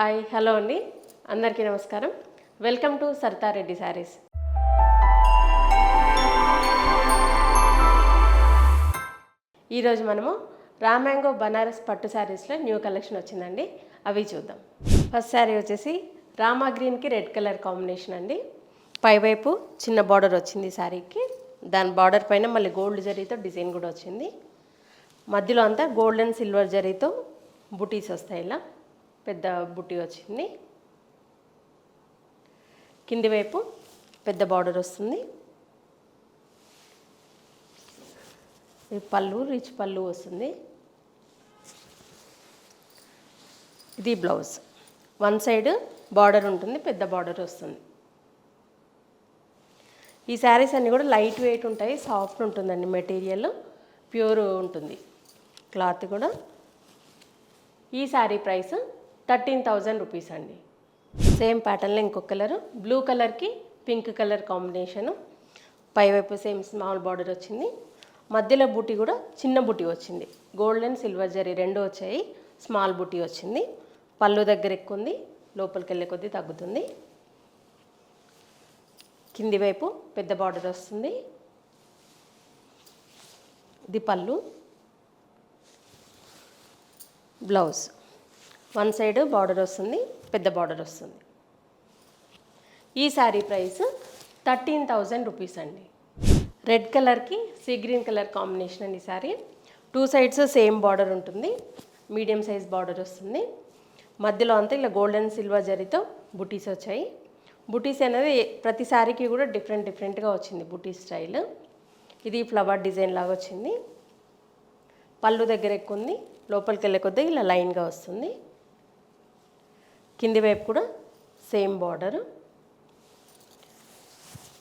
Hi hello అండి. అందరికీ నమస్కారం. Welcome to Sarthareddy saris. ఈరోజు మనము రామాంగో బనారస్ పట్టు శారీస్లో న్యూ కలెక్షన్ వచ్చిందండి. అవి చూద్దాం. ఫస్ట్ శారీ వచ్చేసి రామా గ్రీన్కి రెడ్ కలర్ కాంబినేషన్ అండి. పైవైపు చిన్న బార్డర్ వచ్చింది శారీకి. దాని బార్డర్ పైన మళ్ళీ గోల్డ్ జరీతో డిజైన్ కూడా వచ్చింది. మధ్యలో అంతా గోల్డ్ అండ్ సిల్వర్ జరీతో బుటీస్ వస్తాయి ఇలా. పెద్ద బుట్టి వచ్చింది. కింది వైపు పెద్ద బార్డర్ వస్తుంది. పళ్ళు రిచ్ పళ్ళు వస్తుంది. ఇది బ్లౌజ్. వన్ సైడ్ బార్డర్ ఉంటుంది పెద్ద బార్డర్ వస్తుంది. ఈ శారీస్ అన్నీ కూడా లైట్ వెయిట్ ఉంటాయి సాఫ్ట్ ఉంటుందండి మెటీరియల్ ప్యూర్ ఉంటుంది క్లాత్ కూడా. ఈ sari price thirteen thousand rupees అండి. సేమ్ ప్యాటర్న్లో ఇంకొక కలరు బ్లూ కలర్కి పింక్ కలర్ కాంబినేషను. పైవైపు సేమ్ స్మాల్ బార్డర్ వచ్చింది. మధ్యలో బుటీ కూడా చిన్న బుటీ వచ్చింది. గోల్డ్ అండ్ సిల్వర్ జరీ రెండు వచ్చాయి. స్మాల్ బుటీ వచ్చింది. పళ్ళు దగ్గర ఎక్కువ ఉంది. లోపలికి వెళ్ళే కొద్దీ తగ్గుతుంది. కింది వైపు పెద్ద బార్డర్ వస్తుంది. ఇది పళ్ళు. బ్లౌజ్. వన్ సైడ్ బార్డర్ వస్తుంది పెద్ద బార్డర్ వస్తుంది. ఈ sari price thirteen thousand rupees అండి. రెడ్ కలర్కి సీ గ్రీన్ కలర్ కాంబినేషన్ అండి ఈ sari. Two sides same border ఉంటుంది మీడియం సైజ్ బార్డర్ వస్తుంది. మధ్యలో అంతా ఇలా గోల్డెన్ సిల్వర్ జరీతో బుటీస్ వచ్చాయి. బుటీస్ అనేది ప్రతి శారీకి కూడా డిఫరెంట్ డిఫరెంట్గా వచ్చింది బుటీ స్టైల్. ఇది ఫ్లవర్ డిజైన్ లాగా వచ్చింది. పళ్ళు దగ్గర ఎక్కువ ఉంది లోపలికి వెళ్ళే కొద్దీ ఇలా లైన్గా వస్తుంది. కింది వైపు కూడా సేమ్ బార్డర్.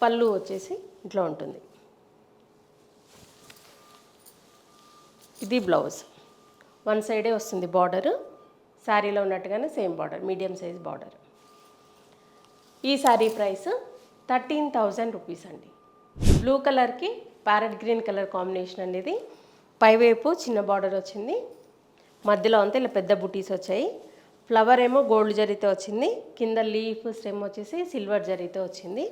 పళ్ళు వచ్చేసి ఇట్లా ఉంటుంది. ఇది బ్లౌజ్. వన్ సైడే వస్తుంది బార్డర్. శారీలో ఉన్నట్టుగానే same border medium size border. ఈ sari price thirteen thousand rupees అండి. బ్లూ కలర్కి ప్యారెట్ గ్రీన్ కలర్ కాంబినేషన్ అనేది పైవైపు చిన్న బార్డర్ వచ్చింది. మధ్యలో అంతా ఇలా పెద్ద బుటీస్ వచ్చాయి. ఫ్లవర్ ఏమో గోల్డ్ జరీతో వచ్చింది. కింద లీఫ్ స్టెమ్ వచ్చేసి సిల్వర్ జరీతో వచ్చింది.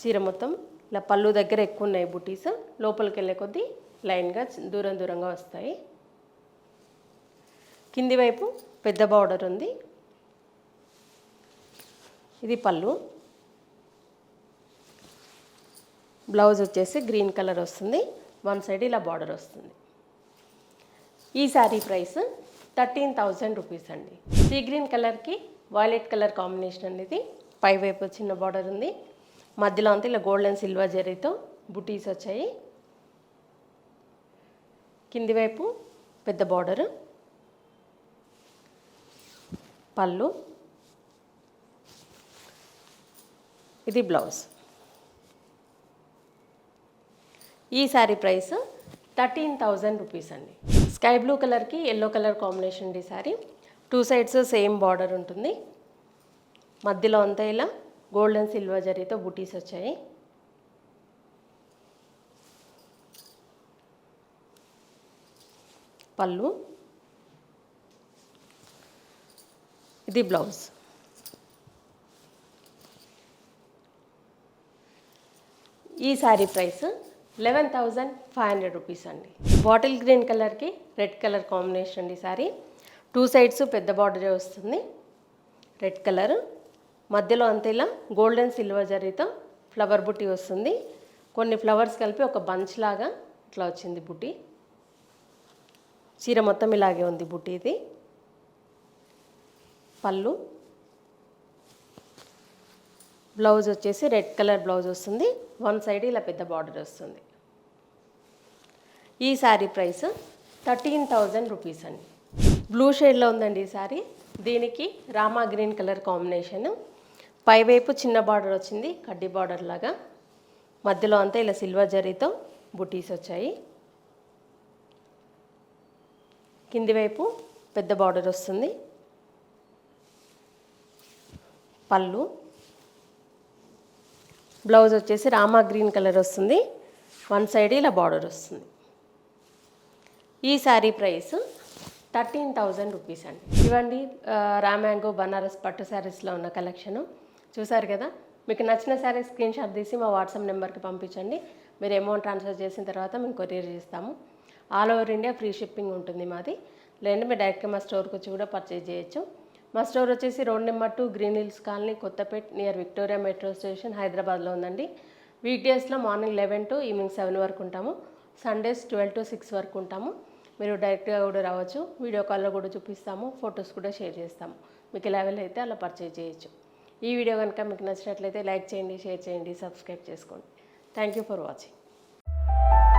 చీర మొత్తం ఇలా పళ్ళు దగ్గర ఎక్కువ ఉన్నాయి బుటీస్. లోపలికి వెళ్ళే కొద్దీ లైన్గా దూరం దూరంగా వస్తాయి. కింది వైపు పెద్ద బార్డర్ ఉంది. ఇది పళ్ళు. బ్లౌజ్ వచ్చేసి గ్రీన్ కలర్ వస్తుంది. వన్ సైడ్ ఇలా బార్డర్ వస్తుంది. ఈ sari price thirteen thousand rupees అండి. సీ గ్రీన్ కలర్కి వైలెట్ కలర్ కాంబినేషన్ అనేది పైవైపు చిన్న బార్డర్ ఉంది. మధ్యలో అంతా ఇలా గోల్డ్ అండ్ సిల్వర్ జరీతో బుటీస్ వచ్చాయి. కింది వైపు పెద్ద బార్డర్. పళ్ళు. ఇది బ్లౌజ్. ఈ sari price thirteen thousand rupees అండి. స్కై బ్లూ కలర్కి ఎల్లో కలర్ కాంబినేషన్ ఈ sari two sides same border ఉంటుంది. మధ్యలో అంతా ఇలా గోల్డ్ అండ్ సిల్వర్ జరీతో బుటీస్ వచ్చాయి. పళ్ళు. ఇది బ్లౌజ్ ఈ sari price eleven thousand five hundred rupees అండి. బాటిల్ గ్రీన్ కలర్కి రెడ్ కలర్ కాంబినేషన్ అండి సారీ. టూ సైడ్స్ పెద్ద బార్డరే వస్తుంది. Red colour. మధ్యలో అంతే ఇలా గోల్డెన్ సిల్వర్ జరీతో ఫ్లవర్ బుట్టి వస్తుంది. కొన్ని ఫ్లవర్స్ కలిపి ఒక బంచ్ లాగా ఇట్లా వచ్చింది బుట్టి. చీర మొత్తం ఇలాగే ఉంది బుట్టి ఇది. పళ్ళు. బ్లౌజ్ వచ్చేసి రెడ్ కలర్ బ్లౌజ్ వస్తుంది. వన్ సైడ్ ఇలా పెద్ద బార్డర్ వస్తుంది. ఈ sari price thirteen thousand rupees అండి. బ్లూ షేడ్లో ఉందండి ఈ శారీ దీనికి రామా గ్రీన్ కలర్ కాంబినేషన్. పైవైపు చిన్న బార్డర్ వచ్చింది కడ్డీ బార్డర్ లాగా. మధ్యలో అంతా ఇలా సిల్వర్ జరీతో బుటీస్ వచ్చాయి. కింది వైపు పెద్ద బార్డర్ వస్తుంది. పళ్ళు. బ్లౌజ్ వచ్చేసి రామా గ్రీన్ కలర్ వస్తుంది. వన్ సైడ్ ఇలా బార్డర్ వస్తుంది. ఈ sari price thirteen thousand rupees అండి. ఇవ్వండి రామాంగో బనారస్ పట్టు శారీస్లో ఉన్న కలెక్షను. చూసారు కదా? మీకు నచ్చిన శారీ స్క్రీన్ షాట్ తీసి మా వాట్సాప్ నెంబర్కి పంపించండి. మీరు అమౌంట్ ట్రాన్స్ఫర్ చేసిన తర్వాత మేము కొరియర్ చేస్తాము. All over India free shipping ఉంటుంది మాది. లేదంటే మీరు డైరెక్ట్గా మా స్టోర్కి వచ్చి కూడా పర్చేజ్ చేయొచ్చు. మా స్టోర్ వచ్చేసి road number two green hills colony Kothapet near Victoria metro station హైదరాబాద్లో ఉందండి. వీక్ డేస్లో morning eleven to evening seven వరకు ఉంటాము. సండేస్ ట్వెల్వ్ టు సిక్స్ వరకు ఉంటాము. మీరు డైరెక్ట్గా కూడా రావచ్చు. వీడియో కాల్లో కూడా చూపిస్తాము. ఫొటోస్ కూడా షేర్ చేస్తాము. మీకు ఎలా అయితే అలా పర్చేజ్ చేయొచ్చు. ఈ వీడియో కనుక మీకు నచ్చినట్లయితే లైక్ చేయండి షేర్ చేయండి సబ్స్క్రైబ్ చేసుకోండి. Thank you for watching